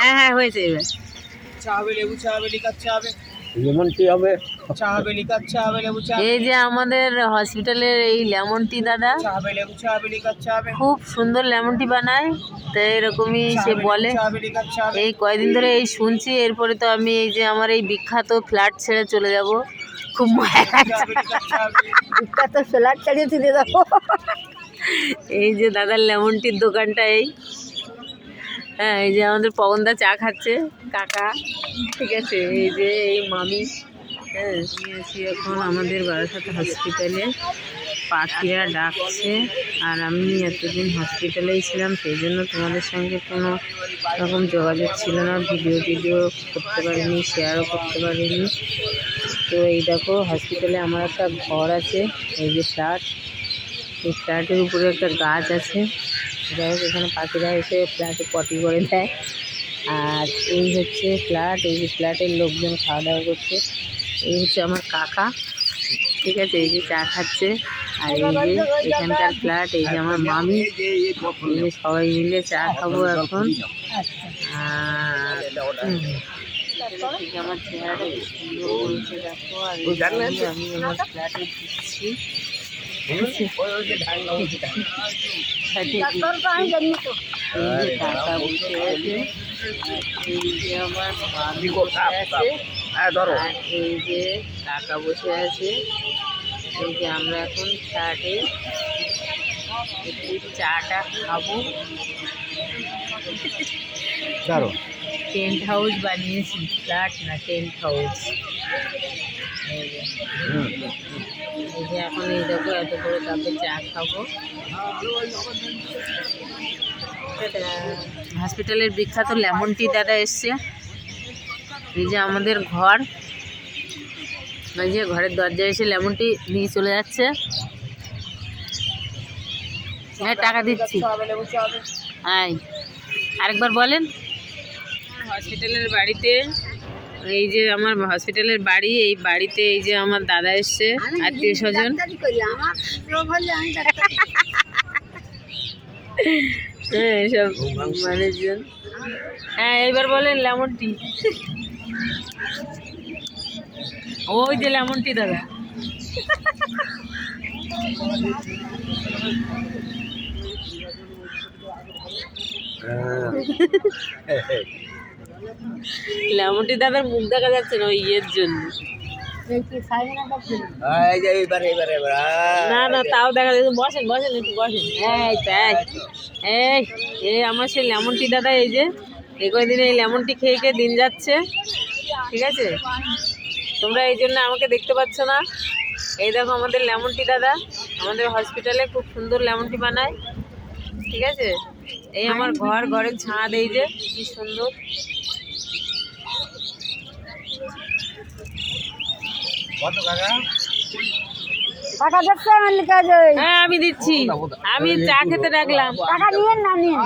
হ্যাঁ হ্যাঁ হয়েছে এবার চা হবে লেবু চা হবে লিকার চা হবে। লেমন টি হবে। চা হবে লিকার চা হবে লেবু চা এই যে আমাদের হসপিটালের এই লেমন টি দাদা চা হবে লেবু চা হবে লিকার চা হবে। খুব সুন্দর লেমন টি বানায় তো এরকমই সে বলে। এই কয়দিন ধরে এই শুনছি এরপরে তো আমি এই যে আমার এই বিখ্যাত ফ্ল্যাট ছেড়ে চলে যাব। খুব বিখ্যাত ফ্ল্যাট ছাড়িয়ে চলে যাব। এই যে দাদার লেমন টির দোকানটা এই। হ্যাঁ এই যে আমাদের পবনদা চা খাচ্ছে। কাকা, ঠিক আছে, এই যে এই মামি হ্যাঁ এখন আমাদের বারাসাত হসপিটালে পাখিরা ডাকছে, আর আমি এতদিন হসপিটালেই ছিলাম, সেই জন্য তোমাদের সঙ্গে কোনো রকম যোগাযোগ ছিল না। ভিডিও টিডিও করতে পারিনি শেয়ারও করতে পারিনি। তো এই দেখো হসপিটালে আমার একটা ঘর আছে, এই যে ফ্ল্যাট এই ফ্ল্যাটের উপরে একটা গাছ আছে। যাই হোক এখানে পাখিরা এসে ফ্ল্যাটে পটি করে দেয়। আর এই হচ্ছে ফ্ল্যাট এই যে ফ্ল্যাটের লোকজন খাওয়া দাওয়া করছে। এই হচ্ছে আমার কাকা ঠিক আছে? এই যে চা খাচ্ছে। আর এই যে এখানকার ফ্ল্যাট এই যে আমার মামি। এই যে সবাই মিলে চা খাব এখন। আমার দেখো আর আমি আমার ফ্ল্যাটে দিচ্ছি এই যে কাকা বসে আছে এই যে আমার মামি বসে আছে হ্যাঁ ধরো আর এই যে কাকা বসে আছে এই যে আমরা এখন ফ্ল্যাটে একটু চাটা খাব ধরো টেন্ট হাউস বানিয়েছি ফ্ল্যাট না টেন্ট হাউস এই যে এই যে এখন এই দেখো, এত বড় কাপে চা খাব। হসপিটালের বিখ্যাত লেমন টি দাদা এসছে। এই যে আমাদের ঘর। এই যে ঘরের দরজায় এসে লেমন টি নিয়ে চলে যাচ্ছে। হ্যাঁ টাকা দিচ্ছি। আরেকবার বলেন। হসপিটালের বাড়িতে এই যে আমার হসপিটালের বাড়ি এই বাড়িতে এই যে আমার দাদা এসছে আত্মীয় স্বজন। হ্যাঁ সব মানুষজন। হ্যাঁ এবার বলেন লেমন টি ওই যে লেমন টি দাদা। লেমন টি দাদার মুখ দেখা যাচ্ছে না ওই ইয়ের জন্য। এই যে এইবার এইবার এবার না না তাও দেখা যাচ্ছে। বসেন বসেন একটু বসেন। এই তাই এই এই আমার সেই লেমন টি দাদা এই যে এই কয়দিন এই লেমন টি খেয়ে খেয়ে দিন যাচ্ছে। ঠিক আছে? তোমরা এই জন্য আমাকে দেখতে পাচ্ছ না। এই দেখো আমাদের লেমন টি দাদা। আমাদের হসপিটালে খুব সুন্দর লেমন টি বানায়। ঠিক আছে? এই আমার ঘর ঘরের ছাদ এই যে কি সুন্দর। কত কাকা হ্যাঁ আমি দিচ্ছি। আমি চা খেতে রাখলাম। টাকা নিয়ে না নিন।